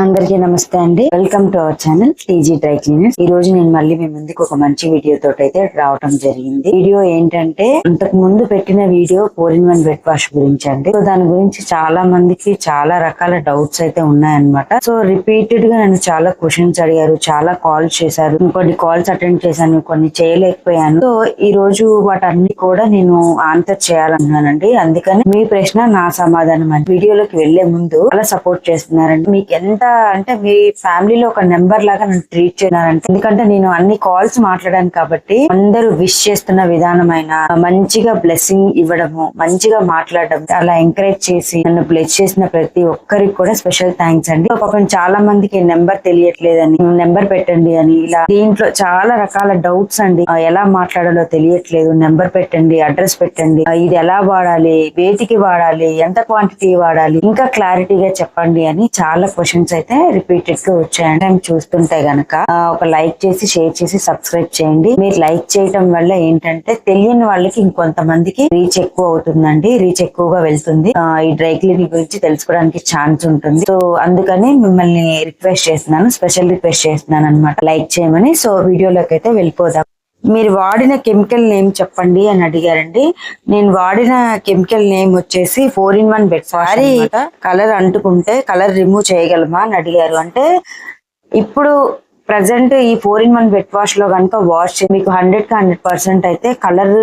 అందరికీ నమస్తే అండి. Welcome to our channel TG dry cleaners ఈ రోజు నేను మళ్ళీ మీ ముందుకు ఒక మంచి వీడియో తోటి అయితే రావటం జరిగింది. వీడియో ఏంటంటే అంతకు ముందు పెట్టిన video four in one wet wash గురించి అండి. సో దాని గురించి చాలా మందికి చాలా రకాల డౌట్స్ అయితే ఉన్నాయన్నమాట. సో రిపీటెడ్గా నన్ను చాలా క్వశ్చన్స్ అడిగారు చాలా కాల్స్ చేశారు. కొన్ని కాల్స్ అటెండ్ చేశాను కొన్ని చేయలేకపోయాను. సో ఈ రోజు వాటన్ని కూడా నేను ఆన్సర్ చేయాలన్నానండి అందుకని మీ ప్రశ్న నా సమాధానం అని. వీడియోలోకి వెళ్ళే ముందు అలా సపోర్ట్ చేస్తున్నారండి. మీకు ఎంత అంటే మీ ఫ్యామిలీలో ఒక నెంబర్ లాగా నన్ను ట్రీట్ చేయాలంటే ఎందుకంటే నేను అన్ని కాల్స్ మాట్లాడాను కాబట్టి అందరూ విష్ చేస్తున్న విధానమైన మంచిగా బ్లెస్సింగ్ ఇవ్వడము మంచిగా మాట్లాడడం అలా ఎంకరేజ్ చేసి నన్ను బ్లెస్ చేసిన ప్రతి ఒక్కరికి కూడా స్పెషల్ థ్యాంక్స్ అండి. పాపం చాలా మందికి నెంబర్ తెలియట్లేదని నెంబర్ పెట్టండి అని ఇలా దీంట్లో చాలా రకాల డౌట్స్ అండి. ఎలా మాట్లాడాలో తెలియట్లేదు. నెంబర్ పెట్టండి అడ్రస్ పెట్టండి. ఇది ఎలా వాడాలి వేటికి వాడాలి ఎంత క్వాంటిటీ వాడాలి ఇంకా క్లారిటీగా చెప్పండి అని చాలా క్వశ్చన్స్ అయితే రిపీటెడ్గా వచ్చాయండి. మేము చూస్తుంటే గనక ఒక లైక్ చేసి షేర్ చేసి సబ్స్క్రైబ్ చేయండి. మీరు లైక్ చేయటం వల్ల ఏంటంటే తెలియని వాళ్ళకి ఇంకొంతమందికి రీచ్ ఎక్కువ అవుతుందండి. రీచ్ ఎక్కువగా వెళ్తుంది. ఆ, ఈ డ్రై క్లీనింగ్ గురించి తెలుసుకోవడానికి ఛాన్స్ ఉంటుంది. సో అందుకని మిమ్మల్ని రిక్వెస్ట్ చేస్తున్నాను. స్పెషల్ రిక్వెస్ట్ చేస్తున్నాను అనమాట లైక్ చేయమని సో వీడియోలోకి అయితే వెళ్ళిపోదాం. మీరు వాడిన కెమికల్ నేమ్ చెప్పండి అని అడిగారండి. నేను వాడిన కెమికల్ నేమ్ వచ్చేసి four in one bed sorry colour అంటుకుంటే కలర్ రిమూవ్ చేయగలమా అని అడిగారు. అంటే ఇప్పుడు ప్రజెంట్ ఈ ఫోర్ ఇన్ వన్ వెట్ వాష్లో కనుక వాష్ మీకు హండ్రెడ్కి హండ్రెడ్ పర్సెంట్ అయితే కలర్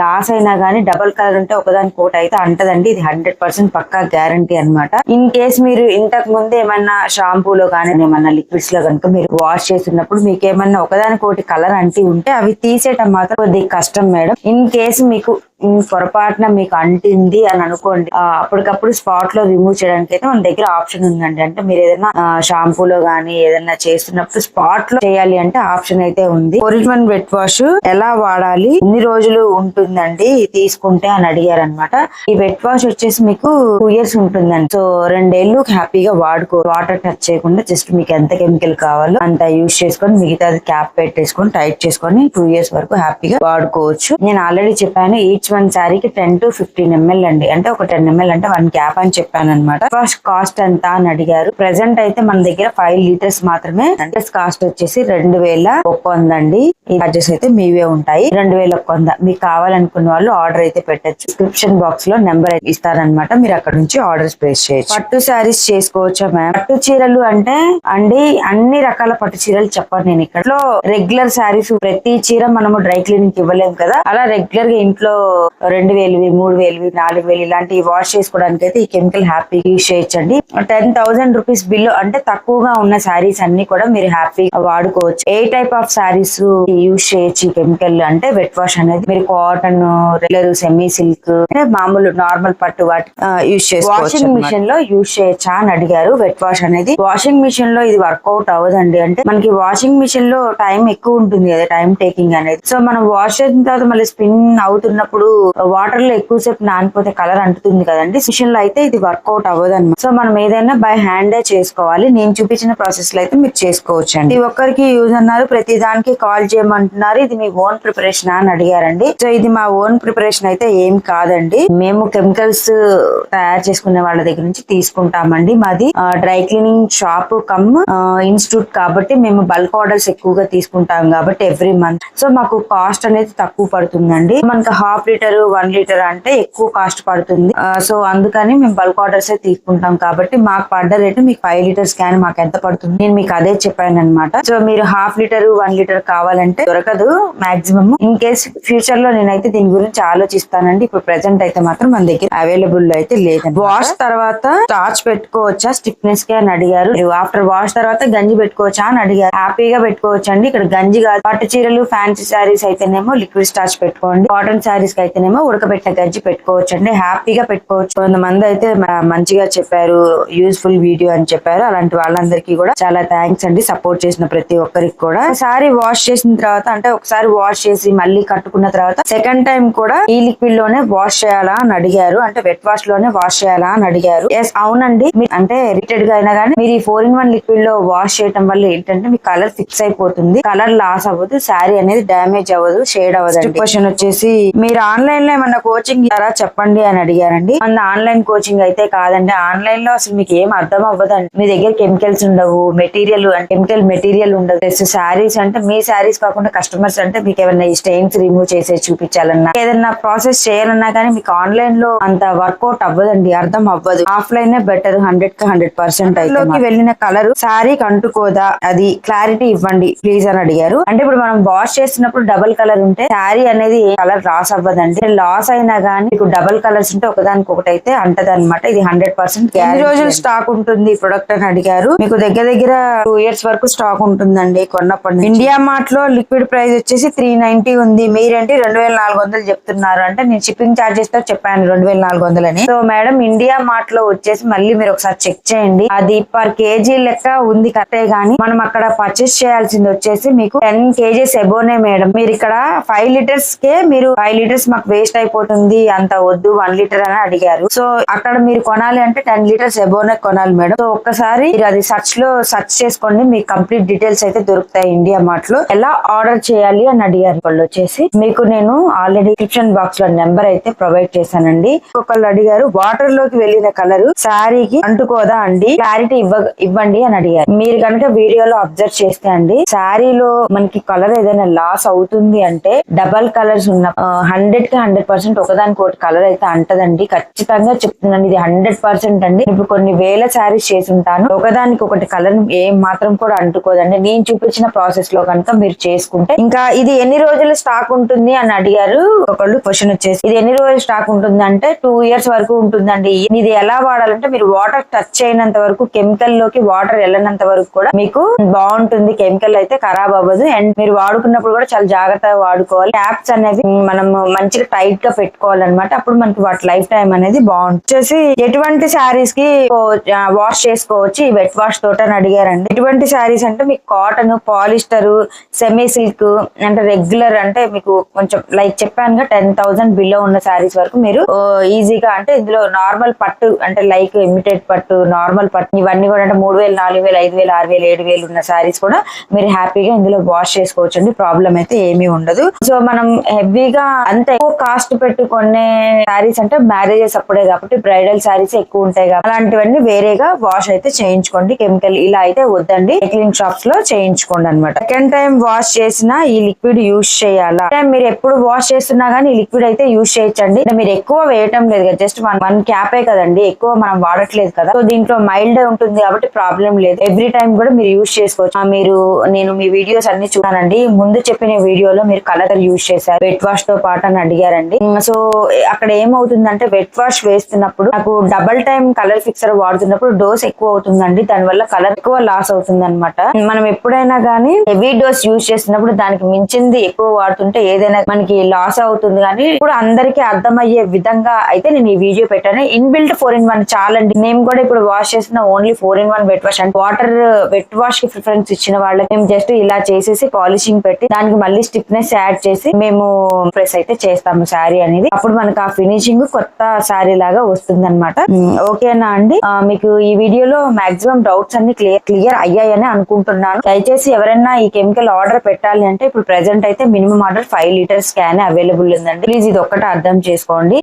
లాస్ అయినా గానీ డబల్ కలర్ ఉంటే ఒకదానికి ఒకటి అయితే అంటదండి. ఇది హండ్రెడ్ పర్సెంట్ పక్కా గ్యారంటీ అన్నమాట. ఇన్ కేస్ మీరు ఇంతకు ముందు ఏమన్నా షాంపూలో కానీ ఏమన్నా లిక్విడ్స్లో కనుక మీరు వాష్ చేస్తున్నప్పుడు మీకు ఏమన్నా ఒకదానికి ఒకటి కలర్ అంటి ఉంటే అవి తీసేయటం మాత్రం కొద్దిగా కష్టం మేడం. ఇన్ కేసు మీకు పొరపాటున మీకు అంటింది అని అనుకోండి అప్పటికప్పుడు స్పాట్లో రిమూవ్ చేయడానికి అయితే మన దగ్గర ఆప్షన్ ఉందండి. అంటే మీరు ఏదైనా షాంపూలో గానీ ఏదైనా చేస్తున్నప్పుడు స్పాట్లో చేయాలి అంటే ఆప్షన్ అయితే ఉంది. ఒరిజినల్ వెట్ వాష్ ఎలా వాడాలి ఎన్ని రోజులు ఉంటుందండి తీసుకుంటే అని అడిగారు అనమాట ఈ వెట్ వాష్ వచ్చేసి మీకు టూ ఇయర్స్ ఉంటుందండి. సో రెండేళ్ళు హ్యాపీగా వాడుకో వాటర్ టచ్ చేయకుండా జస్ట్ మీకు ఎంత కెమికల్ కావాలో అంత యూజ్ చేసుకొని మిగతాది క్యాప్ పెట్టేసుకొని టైట్ చేసుకొని టూ ఇయర్స్ వరకు హ్యాపీగా వాడుకోవచ్చు. నేను ఆల్రెడీ చెప్పాను ఈచ్ వన్ శారీకి టెన్ టు ఫిఫ్టీన్ ఎంఎల్ అండి. అంటే ఒక టెన్ ఎంఎల్ అంటే వన్ క్యాప్ అని చెప్పాను అనమాట ఫస్ట్ కాస్ట్ ఎంత అని అడిగారు. ప్రెసెంట్ అయితే మన దగ్గర ఫైవ్ లీటర్స్ మాత్రమే అంటే కాస్ట్ వచ్చేసి రెండు వేల ఒక్క అండి. ఈ చార్జెస్ అయితే మీవే ఉంటాయి. రెండు వేల ఒక్క మీకు కావాలనుకున్న వాళ్ళు ఆర్డర్ అయితే పెట్టచ్చు. డిస్క్రిప్షన్ బాక్స్లో నెంబర్ ఇస్తారనమాట మీరు అక్కడ నుంచి ఆర్డర్స్ ప్లేస్ చేయొచ్చు. పట్టు శారీస్ చేసుకోవచ్చా మ్యామ్ పట్టు చీరలు అంటే అండి అన్ని రకాల పట్టు చీరలు చెప్పండి నేను ఇక్కడ. రెగ్యులర్ శారీస్ ప్రతి చీర మనము డ్రై క్లీనింగ్ ఇవ్వలేము కదా. అలా రెగ్యులర్గా ఇంట్లో రెండు వేలువి మూడు వేలువి నాలుగు వేలు ఇలాంటివి వాష్ చేసుకోవడానికి అయితే ఈ కెమికల్ హ్యాపీ యూజ్ చేయొచ్చండి. టెన్ థౌసండ్ రూపీస్ బిల్ అంటే తక్కువగా ఉన్న శారీస్ అన్ని కూడా మీరు హ్యాపీ వాడుకోవచ్చు. ఏ టైప్ ఆఫ్ శారీస్ యూజ్ చేయొచ్చు ఈ కెమికల్ అంటే వెట్ వాష్ అనేది? మీరు కాటన్ రెగ్యులర్ సెమీ సిల్క్ మామూలు నార్మల్ పట్టు వాటి యూజ్ చేసుకోవచ్చు వాషింగ్ మిషన్లో యూజ్ చేయొచ్చా అని అడిగారు వెట్ వాష్ అనేది. వాషింగ్ మిషన్లో ఇది వర్కౌట్ అవ్వదండి. అంటే మనకి వాషింగ్ మిషన్లో టైం ఎక్కువ ఉంటుంది కదా టైం టేకింగ్ అనేది. సో మనం వాష్ చేసిన తర్వాత మళ్ళీ స్పిన్ అవుతున్నప్పుడు వాటర్లో ఎక్కువసేపు నానిపోతే కలర్ అంటుతుంది కదండి. మిషన్లో అయితే ఇది వర్కౌట్ అవ్వదు అనమాట సో మనం ఏదైనా బై హ్యాండే చేసుకోవాలి. నేను చూపించిన ప్రాసెస్లో అయితే మీరు చేసుకోవచ్చు అండి ఒక్కరికి యూజ్ అన్నారు. ప్రతి దానికి కాల్ చేయమంటున్నారు. ఇది మీ ఓన్ ప్రిపరేషన్ అని అడిగారండి. సో ఇది మా ఓన్ ప్రిపరేషన్ అయితే ఏం కాదండి. మేము కెమికల్స్ తయారు చేసుకునే వాళ్ళ దగ్గర నుంచి తీసుకుంటామండి మాది. Dry cleaning shop come institute కాబట్టి మేము బల్క్ ఆర్డర్స్ ఎక్కువగా తీసుకుంటాం కాబట్టి ఎవ్రీ మంత్ సో మాకు కాస్ట్ అనేది తక్కువ పడుతుందండి. మనకి హాఫ్ లీటర్ వన్ లీటర్ అంటే ఎక్కువ కాస్ట్ పడుతుంది. సో అందుకని మేము బల్క్ ఆర్డర్స్ తీసుకుంటాం కాబట్టి మాకు పడ్డ రేటు మీకు ఫైవ్ లీటర్స్ క్యాన్ మాకు ఎంత పడుతుంది? నేను మీకు అదే చెప్పాను అనమాట సో మీరు హాఫ్ లీటర్ వన్ లీటర్ కావాలంటే దొరకదు మాక్సిమం ఇన్ కేస్ ఫ్యూచర్లో నేనైతే దీని గురించి ఆలోచిస్తానండి. ఇప్పుడు ప్రెసెంట్ అయితే మాత్రం మన దగ్గర అవైలబుల్లో అయితే లేదు వాష్ తర్వాత స్టార్చ్ పెట్టుకోవచ్చా? స్టిఫ్నెస్కి అని అడిగారు. ఆఫ్టర్ వాష్ తర్వాత గంజి పెట్టుకోవచ్చా అని అడిగారు. హ్యాపీగా పెట్టుకోవచ్చు అండి ఇక్కడ గంజి కాదు. పట్టు చీరలు ఫ్యాన్సీ శారీస్ అయితేనేమో లిక్విడ్ స్టార్చ్ పెట్టుకోండి. కాటన్ శారీస్ అయితేనేమో ఉడకబెట్టిన గజ్జి పెట్టుకోవచ్చు అండి హ్యాపీగా పెట్టుకోవచ్చు. కొంతమంది అయితే మంచిగా చెప్పారు యూస్ఫుల్ వీడియో అని చెప్పారు. అలాంటి వాళ్ళందరికీ కూడా చాలా థ్యాంక్స్ అండి. సపోర్ట్ చేసిన ప్రతి ఒక్కరికి కూడా. ఒకసారి వాష్ చేసిన తర్వాత అంటే ఒకసారి వాష్ చేసి మళ్ళీ కట్టుకున్న తర్వాత సెకండ్ టైం కూడా ఈ లిక్విడ్లోనే వాష్ చేయాలా అని అడిగారు. అంటే వెట్ వాష్లోనే వాష్ చేయాలా అని అడిగారు. ఎస్ అవునండి. అంటే రిటెడ్గా అయినా కానీ మీరు ఈ ఫోర్ ఇన్ వన్ లిక్విడ్లో వాష్ చేయడం వల్ల ఏంటంటే మీ కలర్ ఫిక్స్ అయిపోతుంది. కలర్ లాస్ అవ్వదు. శారీ అనేది డ్యామేజ్ అవ్వదు షేడ్ అవ్వదు క్వశ్చన్ వచ్చేసి మీరు ఆన్లైన్లో ఏమన్నా కోచింగ్ ఇస్తారా చెప్పండి అని అడిగారండి. మన ఆన్లైన్ కోచింగ్ అయితే కాదండి. ఆన్లైన్లో అసలు మీకు ఏం అర్థం అవ్వదండి. మీ దగ్గర కెమికల్స్ ఉండవు మెటీరియల్ కెమికల్ మెటీరియల్ ఉండదు. ప్లస్ శారీస్ అంటే మీ శారీస్ కాకుండా కస్టమర్స్ అంటే మీకు ఏమైనా ఈ స్టెయిన్స్ రిమూవ్ చేసే చూపించాలన్నా ఏదైనా ప్రాసెస్ చేయాలన్నా కానీ మీకు ఆన్లైన్లో అంత వర్కౌట్ అవ్వదండి. అర్థం అవ్వదు. ఆఫ్లైన్ బెటర్ హండ్రెడ్కి హండ్రెడ్ పర్సెంట్ అయితే వెళ్ళిన కలర్ శారీ కంటుకోదా? అది క్లారిటీ ఇవ్వండి ప్లీజ్ అని అడిగారు. అంటే ఇప్పుడు మనం వాష్ చేస్తున్నప్పుడు డబల్ కలర్ ఉంటే శారీ అనేది కలర్ లాస్ అవ్వదండి లాస్ అయినా గానీ మీకు డబల్ కలర్స్ ఉంటే ఒకదానికి ఒకటి అయితే అంటది అనమాట ఇది హండ్రెడ్ పర్సెంట్ ఎన్ని రోజులు స్టాక్ ఉంటుంది ఈ ప్రొడక్ట్ అని అడిగారు. మీకు దగ్గర దగ్గర టూ ఇయర్స్ వరకు స్టాక్ ఉంటుందండి కొన్నప్పటి. ఇండియా మార్ట్లో లిక్విడ్ ప్రైస్ వచ్చేసి త్రీ నైన్టీ ఉంది. మీరేంటి రెండు వేల నాలుగు వందలు చెప్తున్నారు అంటే నేను షిప్పింగ్ చార్జెస్తో చెప్పాను రెండు వేల నాలుగు వందలని సో మేడం ఇండియా మార్ట్లో వచ్చేసి మళ్ళీ మీరు ఒకసారి చెక్ చేయండి. అది పర్ కేజీ లెక్క ఉంది కట్టే గానీ మనం అక్కడ పర్చేస్ చేయాల్సింది వచ్చేసి మీకు టెన్ కేజీస్ ఎబోనే మేడం. మీరు ఇక్కడ ఫైవ్ లీటర్స్ కే మీరు ఫైవ్ లీటర్స్ మాకు వేస్ట్ అయిపోతుంది అంత వద్దు వన్ లీటర్ అని అడిగారు. సో అక్కడ మీరు కొనాలి అంటే టెన్ లీటర్స్ ఎబోనే కొనాలి మేడం. సో ఒక్కసారి మీరు అది సర్చ్లో సర్చ్ చేసుకోండి మీకు కంప్లీట్ డీటెయిల్స్ అయితే దొరుకుతాయి ఇండియా మార్ట్లో. ఎలా ఆర్డర్ చేయాలి అని అడిగారు వాళ్ళు వచ్చేసి. మీకు నేను ఆల్రెడీ డిస్క్రిప్షన్ బాక్స్లో నెంబర్ అయితే ప్రొవైడ్ చేశానండి. ఒకళ్ళు అడిగారు వాటర్లోకి వెళ్ళిన కలర్ శారీకి అంటుకోదా అండి? క్లారిటీ ఇవ్వ ఇవ్వండి అని అడిగారు. మీరు కనుక వీడియోలో అబ్జర్వ్ చేస్తే అండి శారీలో మనకి కలర్ ఏదైనా లాస్ అవుతుంది అంటే డబల్ కలర్స్ ఉన్న హండ్రెడ్ కి హండ్రెడ్ పర్సెంట్ ఒకదానికి ఒకటి కలర్ అయితే అంటదండి. ఖచ్చితంగా చెప్తున్నాను ఇది హండ్రెడ్ పర్సెంట్ అండి. ఇప్పుడు కొన్ని వేల శారీస్ చేసి ఉంటాను ఒకదానికి ఒకటి కలర్ ఏం మాత్రం కూడా అంటుకోదండి. నేను చూపించిన ప్రాసెస్లో కనుక మీరు చేసుకుంటే. ఇంకా ఇది ఎన్ని రోజులు స్టాక్ ఉంటుంది అని అడిగారు. ఒకళ్ళు క్వశ్చన్ వచ్చేసి ఇది ఎన్ని రోజులు స్టాక్ ఉంటుంది అంటే టూ ఇయర్స్ వరకు ఉంటుందండి. ఇది ఎలా వాడాలంటే మీరు వాటర్ టచ్ అయినంత వరకు కెమికల్లోకి వాటర్ వెళ్ళనంత వరకు కూడా మీకు బాగుంటుంది. కెమికల్ అయితే ఖరాబ్ అవ్వదు. అండ్ మీరు వాడుకున్నప్పుడు కూడా చాలా జాగ్రత్తగా వాడుకోవాలి. ట్యాప్స్ అనేవి మనం మంచి మంచిగా టైట్గా పెట్టుకోవాలన్నమాట. అప్పుడు మనకి వాటి లైఫ్ టైం అనేది బాగుంటుంది. వచ్చేసి ఎటువంటి శారీస్కి వాష్ చేసుకోవచ్చు. ఈ వెట్ వాష్ తోట అని అడిగారండి. ఎటువంటి శారీస్ అంటే మీకు కాటన్ పాలిస్టర్ సెమీ సిల్క్ అంటే రెగ్యులర్ అంటే మీకు కొంచెం లైక్ చెప్పాను టెన్ థౌసండ్ బిలో ఉన్న శారీస్ వరకు మీరు ఈజీగా అంటే ఇందులో నార్మల్ పట్టు అంటే లైక్ ఇమిటెడ్ పట్టు నార్మల్ పట్టు ఇవన్నీ కూడా అంటే మూడు వేలు నాలుగు వేలు ఐదు వేలు ఆరు వేలు ఏడు వేలు ఉన్న శారీస్ కూడా మీరు హ్యాపీగా ఇందులో వాష్ చేసుకోవచ్చు అండి ప్రాబ్లం అయితే ఏమీ ఉండదు. సో మనం హెవీగా అంత ఎక్కువ కాస్ట్ పెట్టి కొనే శారీస్ అంటే మ్యారేజెస్ అప్పుడే కాబట్టి బ్రైడల్ శారీస్ ఎక్కువ ఉంటాయి కాబట్టి అలాంటివన్నీ వేరేగా వాష్ అయితే చేయించుకోండి. కెమికల్ ఇలా అయితే వద్దండి. సైక్లింగ్ షాప్స్లో చేయించుకోండి అనమాట సెకండ్ టైం వాష్ చేసిన ఈ లిక్విడ్ యూస్ చేయాలా? టైం మీరు ఎప్పుడు వాష్ చేస్తున్నా గానీ ఈ లిక్విడ్ అయితే యూస్ చేయొచ్చండి. మీరు ఎక్కువ వేయటం లేదు కదా జస్ట్ వన్ వన్ క్యాపే కదండి. ఎక్కువ మనం వాడట్లేదు కదా. సో దీంట్లో మైల్డ్ ఉంటుంది కాబట్టి ప్రాబ్లం లేదు. ఎవ్రీ టైం కూడా మీరు యూస్ చేసుకోవచ్చు. మీరు నేను మీ వీడియోస్ అన్ని చూడానండి ముందు చెప్పిన వీడియోలో మీరు కలర్ యూస్ చేశారు. వెట్ వాష్తో పాటు అని అడిగారండి. సో అక్కడ ఏమవుతుందంటే వెట్ వాష్ వేస్తున్నప్పుడు నాకు డబల్ టైం కలర్ ఫిక్సర్ వాడుతున్నప్పుడు డోస్ ఎక్కువ అవుతుందండి దానివల్ల కలర్ ఎక్కువ లాస్ అవుతుంది అనమాట మనం ఎప్పుడైనా కానీ హెవీ డోస్ యూస్ చేసినప్పుడు దానికి మించింది ఎక్కువ వాడుతుంటే ఏదైనా మనకి లాస్ అవుతుంది కానీ ఇప్పుడు అందరికీ అర్థమయ్యే విధంగా అయితే నేను ఈ వీడియో పెట్టాను. ఇన్బిల్ట్ ఫోర్ ఇన్ వన్ చాలండి. మేము కూడా ఇప్పుడు వాష్ చేసిన only four in one wet wash and water wet వాష్కి preference ఇచ్చిన వాళ్ళకి మేము జస్ట్ ఇలా చేసేసి పాలిషింగ్ పెట్టి దానికి మళ్ళీ స్టిఫ్నెస్ యాడ్ చేసి మేము ప్రెస్ అయితే చేస్తాము శారీ అనేది. అప్పుడు మనకు ఆ ఫినిషింగ్ కొత్త శారీ లాగా వస్తుంది అనమాట ఓకేనా అండి? మీకు ఈ వీడియోలో మాక్సిమం డౌట్స్ అన్ని క్లియర్ క్లియర్ అయ్యాయని అనుకుంటున్నాను. దయచేసి ఎవరైనా ఈ కెమికల్ ఆర్డర్ పెట్టాలి అంటే ఇప్పుడు ప్రెసెంట్ అయితే minimum order five litres can available ఉందండి. ప్లీజ్ ఇది ఒక్కటి అర్థం చేసుకోండి.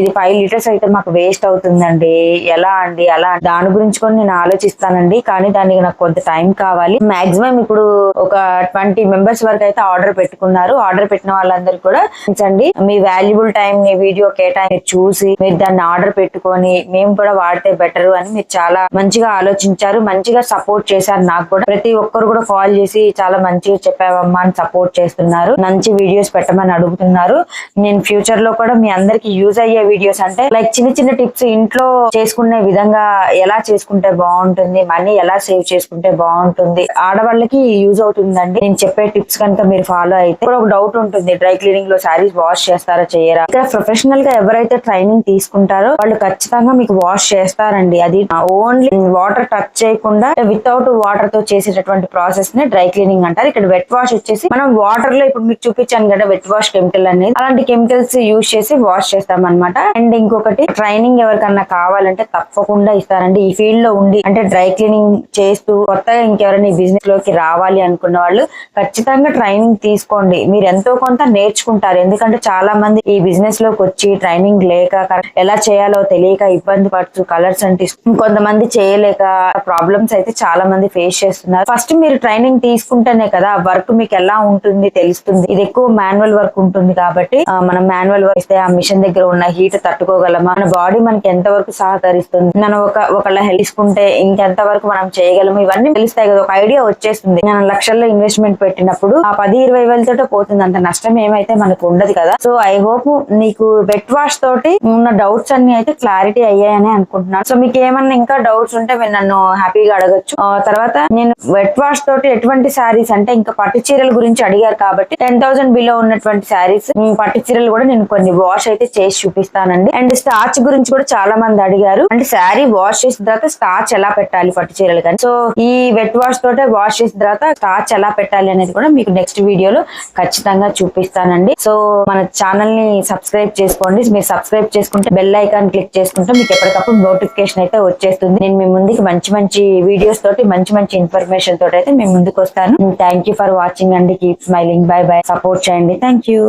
ఇది ఫైవ్ లీటర్స్ అయితే మాకు వేస్ట్ అవుతుందండి. ఎలా అండి? అలా దాని గురించి కూడా నేను ఆలోచిస్తానండి. కానీ దానికి నాకు కొంత టైం కావాలి. మాక్సిమం ఇప్పుడు ఒక ట్వంటీ మెంబర్స్ వరకు అయితే ఆర్డర్ పెట్టుకున్నారు. ఆర్డర్ పెట్టిన వాళ్ళందరూ కూడా అండి మీ వాల్యుబుల్ టైం ని వీడియో కేటాయి చూసి మీరు దాన్ని ఆర్డర్ పెట్టుకొని మేము కూడా వాడితే బెటర్ అని మీరు చాలా మంచిగా ఆలోచించారు మంచిగా సపోర్ట్ చేశారు నాకు కూడా. ప్రతి ఒక్కరు కూడా కాల్ చేసి చాలా మంచిగా చెప్పావమ్మా అని సపోర్ట్ చేస్తున్నారు. మంచి వీడియోస్ పెట్టమని అడుగుతున్నారు. నేను ఫ్యూచర్లో కూడా మీ అందరికి యూజ్ అయ్యే వీడియోస్ అంటే లైక్ చిన్న చిన్న టిప్స్ ఇంట్లో చేసుకునే విధంగా ఎలా చేసుకుంటే బాగుంటుంది మనీ ఎలా సేవ్ చేసుకుంటే బాగుంటుంది ఆడవాళ్ళకి యూజ్ అవుతుందండి. నేను చెప్పే టిప్స్ కనుక మీరు ఫాలో అయితే ఒక డౌట్ ఉంటుంది డ్రై క్లీనింగ్లో శారీస్ వాష్ వాష్ చేస్తారా చేయరా? ఇక్కడ ప్రొఫెషనల్గా ఎవరైతే ట్రైనింగ్ తీసుకుంటారో వాళ్ళు ఖచ్చితంగా మీకు వాష్ చేస్తారండి. అది ఓన్లీ వాటర్ టచ్ చేయకుండా వితౌట్ వాటర్తో చేసేటటువంటి ప్రాసెస్ని డ్రై క్లీనింగ్ అంటారు. ఇక్కడ వెట్ వాష్ వచ్చేసి మనం వాటర్లో ఇప్పుడు మీకు చూపించాను కదా వెట్ వాష్ కెమికల్ అనేది. అలాంటి కెమికల్స్ యూజ్ చేసి వాష్ చేస్తాం అనమాట అండ్ ఇంకొకటి ట్రైనింగ్ ఎవరికన్నా కావాలంటే తప్పకుండా ఇస్తారండి. ఈ ఫీల్డ్లో ఉండి అంటే డ్రై క్లీనింగ్ చేస్తూ కొత్తగా ఇంకెవరైనా బిజినెస్లోకి రావాలి అనుకున్న వాళ్ళు ఖచ్చితంగా ట్రైనింగ్ తీసుకోండి. మీరు ఎంతో కొంత నేర్చుకుంటారు. ఎందుకంటే చాలా మంది ఈ బిజినెస్లోకి వచ్చి ట్రైనింగ్ లేక ఎలా చేయాలో తెలియక ఇబ్బంది పడుతూ కలర్స్ అంటే కొంతమంది చేయలేక ప్రాబ్లమ్స్ అయితే చాలా మంది ఫేస్ చేస్తున్నారు. ఫస్ట్ మీరు ట్రైనింగ్ తీసుకుంటేనే కదా వర్క్ మీకు ఎలా ఉంటుంది తెలుస్తుంది. ఇది ఎక్కువ మాన్యువల్ వర్క్ ఉంటుంది కాబట్టి మనం మాన్యువల్ వర్క్ ఇస్తే ఆ మిషన్ దగ్గర ఉన్న హీట్ తట్టుకోగలమా? మన బాడీ మనకి ఎంత వరకు సహకరిస్తుంది? మనం ఒక ఒకళ్ళ హెల్ప్ తీసుకుంటే ఇంకెంత వరకు మనం చేయగలము? ఇవన్నీ తెలుస్తాయి కదా ఒక ఐడియా వచ్చేస్తుంది. మనం లక్షల్లో ఇన్వెస్ట్మెంట్ పెట్టినప్పుడు ఆ పది ఇరవై వేలతో పోతుంది అంత నష్టం ఏమైతే మనకు ఉండదు కదా. సో ఐ హోప్ నీకు వెట్ వాష్ తోటి ఉన్న డౌట్స్ అన్ని అయితే క్లారిటీ అయ్యాయని అనుకుంటున్నాను. సో మీకు ఏమన్నా ఇంకా డౌట్స్ ఉంటే మీరు నన్ను హ్యాపీగా అడగచ్చు. ఆ, తర్వాత నేను వెట్ వాష్ తోటి ఎటువంటి శారీస్ అంటే ఇంకా పట్టు చీరల గురించి అడిగారు కాబట్టి టెన్ థౌసండ్ బిలో ఉన్నటువంటి శారీస్ పట్టు చీరలు కూడా నేను కొన్ని వాష్ అయితే చేసి చూపిస్తానండి. అండ్ స్టార్చ్ గురించి కూడా చాలా మంది అడిగారు. అంటే శారీ వాష్ చేసిన తర్వాత స్టార్చ్ ఎలా పెట్టాలి పట్టు చీరలు కానీ? సో ఈ వెట్ వాష్ తోటే వాష్ చేసిన తర్వాత స్టార్చ్ ఎలా పెట్టాలి అనేది కూడా మీకు నెక్స్ట్ వీడియోలో ఖచ్చితంగా చూపిస్తానండి. సో మన ఛానల్ని సబ్స్క్రైబ్ చేసుకోండి. మీరు సబ్స్క్రైబ్ చేసుకుంటే బెల్ ఐకాన్ క్లిక్ చేసుకుంటే మీకు ఎప్పటికప్పుడు నోటిఫికేషన్ అయితే వచ్చేస్తుంది. నేను మీ ముందుకి మంచి మంచి వీడియోస్ తోటి మంచి మంచి ఇన్ఫర్మేషన్ తోటి అయితే మేము ముందుకు వస్తాను. థ్యాంక్ యూ ఫర్ వాచింగ్ అండి. Keep smiling bye bye support చేయండి. Thank you